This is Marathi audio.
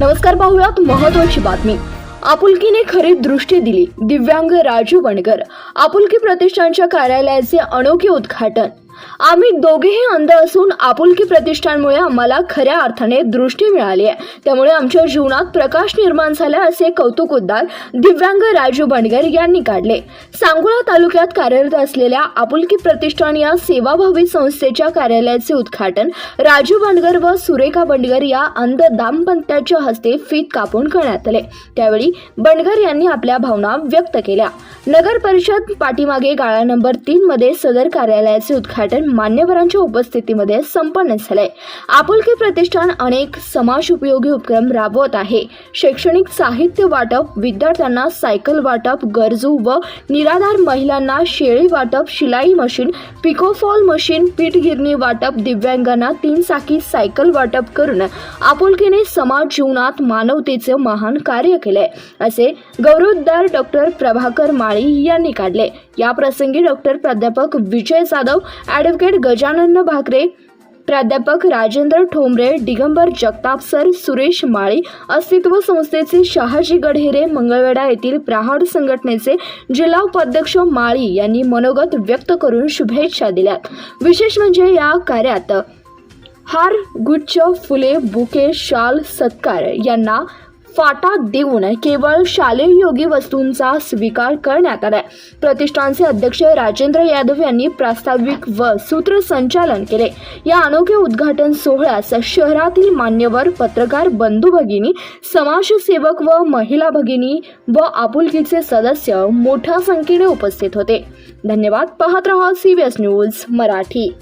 नमस्कार पाहूयात महत्वाची बातमी. आपुलकीने खरी दृष्टी दिली दिव्यांग राजू वणकर. आपुलकी प्रतिष्ठानच्या कार्यालयाचे अनोखे उद्घाटन. आम्ही दोघेही अंध असून आपुलकी प्रतिष्ठानमुळे आम्हाला खऱ्या अर्थाने दृष्टी मिळाली आहे. त्यामुळे आमच्या जीवनात प्रकाश निर्माण झाला असे कौतुक उद्गार दिव्यांग राजू बंडगर यांनी काढले. सांगोला तालुक्यात कार्यरत असलेल्या आपुलकी प्रतिष्ठान या सेवाभावी संस्थेच्या कार्यालयाचे उद्घाटन राजू बंडगर व सुरेखा बंडगर या अंध दाम्पत्याच्या हस्ते फीत कापून करण्यात आले. त्यावेळी बंडगर यांनी आपल्या भावना व्यक्त केल्या. नगर परिषद पाठीमागे गाळा नंबर तीन मध्ये सदर कार्यालयाचे उद्घाटन मान्यवरांच्या उपस्थितीमध्ये संपन्न झालंय. आपुलकी प्रतिष्ठान अनेक समाज उपयोगी उपक्रम राबवत आहे. शैक्षणिक साहित्य वाटप विद्यार्थ्यांना सायकल वाटप गरजू व निराधार महिलांना शेळी वाटप शिलाई मशीन पिकोफॉल मशीन पीठ गिरणी वाटप दिव्यांगांना तीन चाकी सायकल वाटप करून आपुलकीने समाज जीवनात मानवतेचे महान कार्य केले असे गौरवोद्गार डॉक्टर प्रभाकर माळी यांनी काढले. या प्रसंगी डॉक्टर प्राध्यापक विजय जाधव ॲडव्होकेट गजानन भाकरे प्राध्यापक राजेंद्र ठोंबरे दिगंबर जगताप सर सुरेश माळी अस्तित्व संस्थेचे शहाजी गढेरे मंगळवेढा येथील प्रहाड संघटनेचे जिल्हा उपाध्यक्ष माळी यांनी मनोगत व्यक्त करून शुभेच्छा दिल्यात. विशेष म्हणजे या कार्यात हार गुच्छ फुले बुके शाल सत्कार यांना फाटा देऊन केवळ शालेय योगी वस्तूंचा स्वीकार करण्यात आलाय. प्रतिष्ठानचे अध्यक्ष राजेंद्र यादव यांनी प्रास्ताविक व सूत्रसंचालन केले. या अनोख्या उद्घाटन सोहळ्यास शहरातील मान्यवर पत्रकार बंधू भगिनी समाजसेवक व महिला भगिनी व आपुलकीचे सदस्य मोठ्या संख्येने उपस्थित होते. धन्यवाद. पाहत रहा सीबीएस न्यूज मराठी.